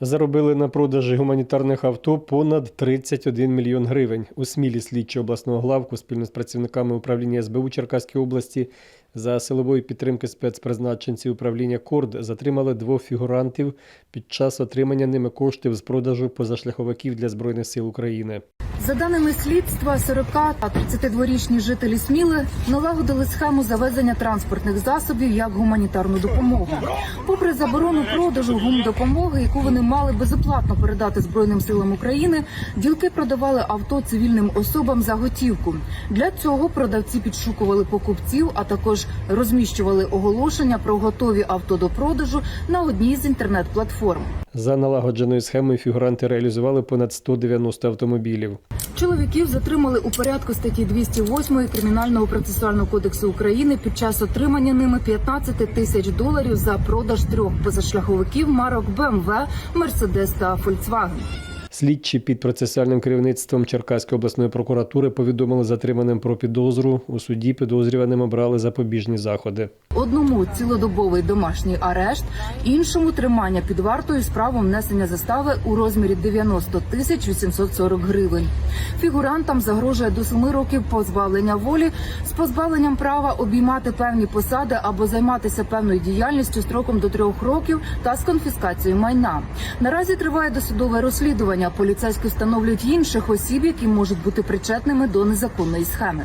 Заробили на продажі гуманітарних авто понад 31 мільйон гривень. У Смілі слідчі обласного главку спільно з працівниками управління СБУ Черкаської області за силової підтримки спецпризначенців управління Корд затримали двох фігурантів під час отримання ними коштів з продажу позашляховиків для Збройних сил України. За даними слідства, 40 та 32-річні жителі Сміли налагодили схему завезення транспортних засобів як гуманітарну допомогу. Попри заборону продажу гумдопомоги, яку вони мали безоплатно передати Збройним силам України, ділки продавали авто цивільним особам за готівку. Для цього продавці підшукували покупців, а також розміщували оголошення про готові авто до продажу на одній з інтернет-платформ. За налагодженою схемою фігуранти реалізували понад 190 автомобілів. Чоловіків затримали у порядку статті 208 Кримінального процесуального кодексу України під час отримання ними 15 тисяч доларів за продаж трьох позашляховиків марок БМВ, Мерседес та Фольксваген. Слідчі під процесуальним керівництвом Черкаської обласної прокуратури повідомили затриманим про підозру. У суді підозрюваним обрали запобіжні заходи. Одному цілодобовий домашній арешт, іншому тримання під вартою з правом внесення застави у розмірі 90 тисяч 840 гривень. Фігурантам загрожує до 7 років позбавлення волі з позбавленням права обіймати певні посади або займатися певною діяльністю строком до трьох років та з конфіскацією майна. Наразі триває досудове розслідування. Поліцейські встановлюють інших осіб, які можуть бути причетними до незаконної схеми.